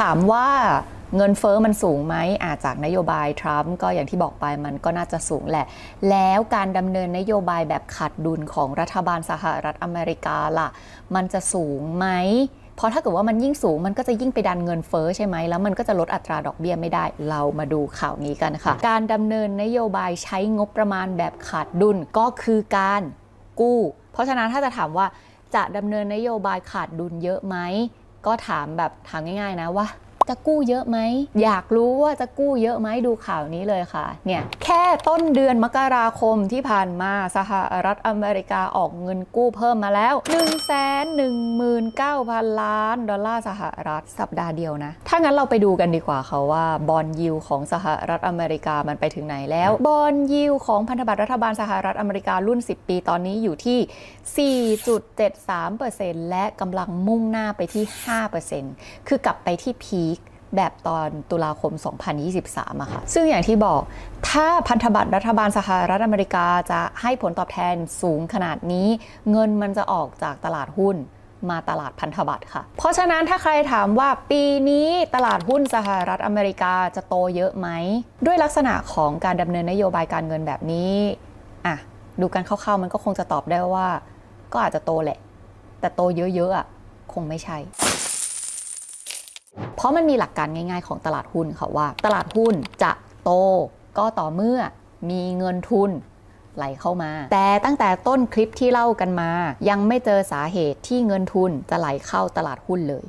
ถามว่าเงินเฟอ้อมันสูงไหมอาจากนโยบายทรัมป์ก็อย่างที่บอกไปมันก็น่าจะสูงแหละ แล้วการดำเนินนโยบายแบบขาดดุลของรัฐบาลสหรัฐอเมริกาล่ะ มันจะสูงไหมเพราะถ้าเกิดว่ามันยิ่งสูงมันก็จะยิ่งไปดันเงินเฟ้อใช่ไหมแล้วมันก็จะลดอัตราดอกเบี้ยไม่ได้ เรามาดูข่าวนี้กันค่ะ การดำเนินนโยบายใช้งบประมาณแบบขาดดุลก็คือการกู้ เพราะฉะนั้นถ้าจะถามว่าจะดำเนินนโยบายขาดดุลเยอะไหม ก็ถามแบบถามง่าย ๆ นะว่า จะกู้เยอะไหม อยากรู้ว่าจะกู้เยอะไหมดูข่าวนี้เลยค่ะ เนี่ยแค่ต้นเดือนมกราคมที่ผ่านมาสหรัฐอเมริกาออกเงินกู้เพิ่มมาแล้ว 1 1 9 0 0 0 ล้าน ดอลลาร์สหรัฐสัปดาห์เดียวนะ ถ้างั้นเราไปดูกันดีกว่าค่ะว่าบอลยิวของสหรัฐอเมริกามันไปถึงไหนแล้ว บอลยิวของพันธบัตรรัฐบาลสหรัฐอเมริการุ่น 10 ปีตอนนี้อยู่ที่ 4.73%และกำลังมุ่งหน้าไปที่ 5%คือกลับไปที่พีค แบบตอนตุลาคม 2023อะค่ะ ซึ่งอย่างที่บอก ถ้าพันธบัตรรัฐบาลสหรัฐอเมริกาจะให้ผลตอบแทนสูงขนาดนี้ เงินมันจะออกจากตลาดหุ้นมาตลาดพันธบัตรค่ะ เพราะฉะนั้นถ้าใครถามว่าปีนี้ตลาดหุ้นสหรัฐอเมริกาจะโตเยอะไหม ด้วยลักษณะของการดำเนินนโยบายการเงินแบบนี้อะดูกันคร่าวๆมันก็คงจะตอบได้ว่า ก็อาจจะโตแหละ แต่โตเยอะๆอะคงไม่ใช่ เพราะมันมีหลักการง่ายๆของตลาดหุ้นค่ะว่า ตลาดหุ้นจะโตก็ต่อเมื่อมีเงินทุนไหลเข้ามา แต่ตั้งแต่ต้นคลิปที่เล่ากันมา ยังไม่เจอสาเหตุที่เงินทุนจะไหลเข้าตลาดหุ้นเลย